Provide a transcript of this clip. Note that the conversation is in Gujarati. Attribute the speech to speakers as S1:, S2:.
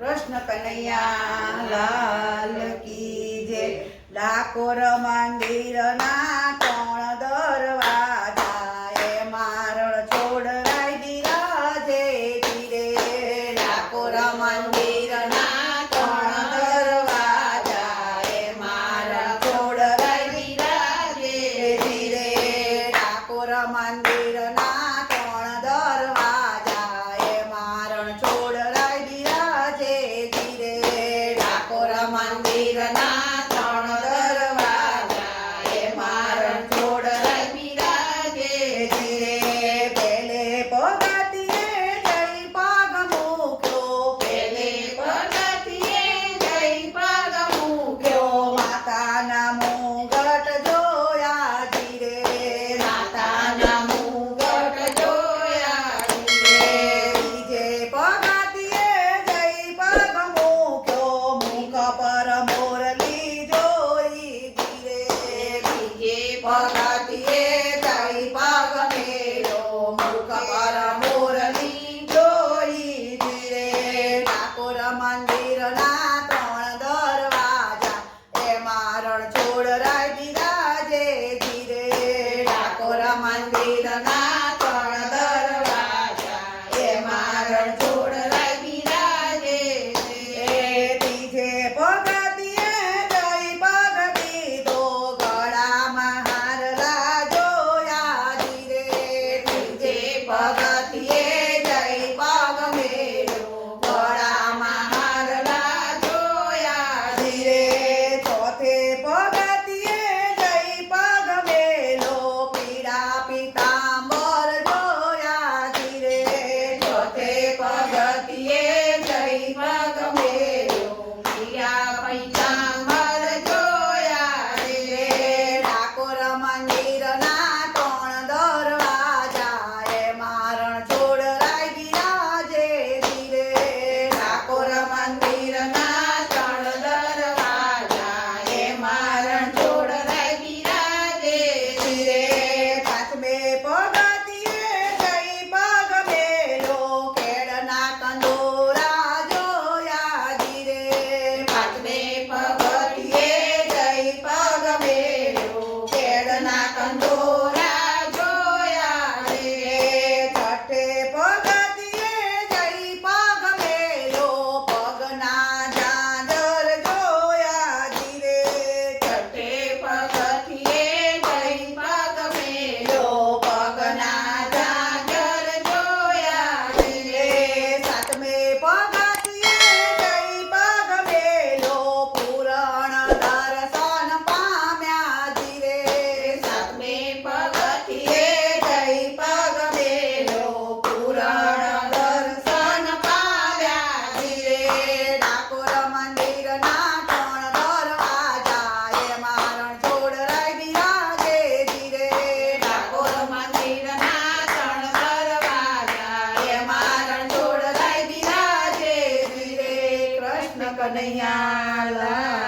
S1: કૃષ્ણ કનૈયા, લાલ કી જે ડાકોર મંદિરના ત્રણ દરવાજા એ મારણ છોડરાઈ દીરા જે ધીરે ડાકોર મંદિર ಜಾತಿಯೇ ತಾಯಿ મંદિરના ત્રણ દરવાજા એમાં રણછોડ રાજી રાજે ધીરે ઠાકોર મંદિરના yeah. કનૈયા